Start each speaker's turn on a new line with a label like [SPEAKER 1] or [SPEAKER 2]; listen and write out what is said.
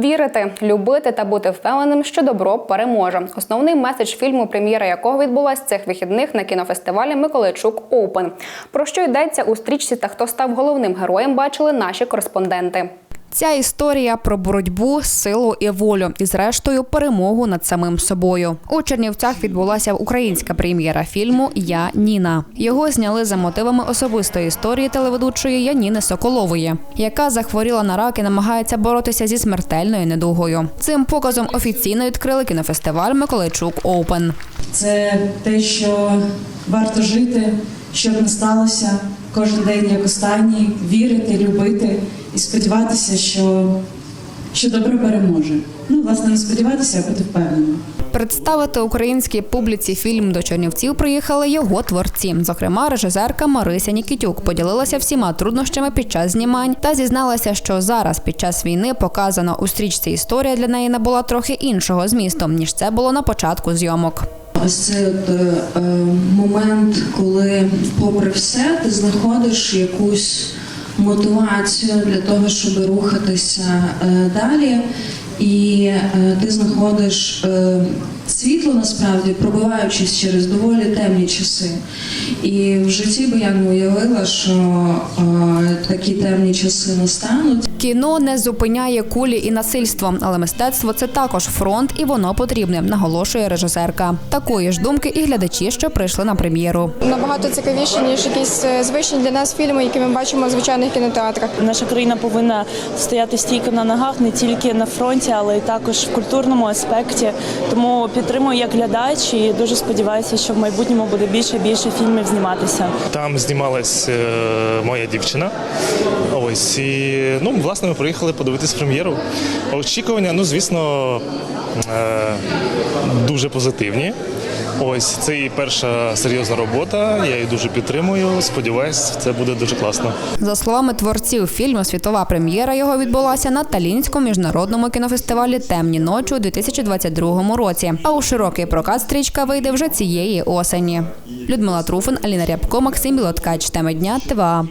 [SPEAKER 1] Вірити, любити та бути впевненим, що добро переможе. Основний меседж фільму, прем'єра якого відбулась цих вихідних на кінофестивалі Миколайчук Оупен. Про що йдеться у стрічці та хто став головним героєм, бачили наші кореспонденти. Ця історія про боротьбу, силу і волю, і зрештою перемогу над самим собою. У Чернівцях відбулася українська прем'єра фільму Я Ніна. Його зняли за мотивами особистої історії телеведучої Яніни Соколової, яка захворіла на рак і намагається боротися зі смертельною недугою. Цим показом офіційно відкрили кінофестиваль Миколайчук Оупен.
[SPEAKER 2] Це те, що варто жити, щоб не сталося кожен день як останній, вірити, любити і сподіватися, що, що добро переможе. Ну, власне, не сподіватися, а бути впевненим.
[SPEAKER 1] Представити українській публіці фільм до Чернівців приїхали його творці. Зокрема, режисерка Марися Нікітюк поділилася всіма труднощами під час знімань та зізналася, що зараз під час війни показана у стрічці історія для неї набула трохи іншого змісту ніж це було на початку зйомок.
[SPEAKER 3] Ось цей от, е, е, момент, коли, попри все, ти знаходиш якусь мотивацію для того, щоб рухатися е, далі, і е, ти знаходиш е, світло насправді, пробиваючись через доволі темні часи. І в житті би я не уявила, що е, такі темні часи настануть.
[SPEAKER 1] Кіно не зупиняє кулі і насильство, але мистецтво це також фронт, і воно потрібне, наголошує режисерка. Такої ж думки і глядачі, що прийшли на прем'єру.
[SPEAKER 4] набагато цікавіше, ніж якісь е, звичні для нас фільми, які ми бачимо в звичайних кінотеатрах.
[SPEAKER 5] Наша країна повинна стояти стійко на ногах не тільки на фронті, але й також в культурному аспекті. Тому підтримую як глядач і дуже сподіваюся, що в майбутньому буде більше більше фільмів зніматися.
[SPEAKER 6] Там знімалась е, моя дівчина. Ось і ну, власне, ми приїхали подивитись прем'єру. Очікування, ну звісно, е, дуже позитивні. Ось це і перша серйозна робота. Я її дуже підтримую. Сподіваюсь, це буде дуже класно.
[SPEAKER 1] За словами творців фільму, світова прем'єра його відбулася на Талінському міжнародному кінофестивалі Темні ночі у 2022 році. А у широкий прокат стрічка вийде вже цієї осені. Людмила Труфин, Аліна Рябко, Максим Білоткач. Теми дня ТВА.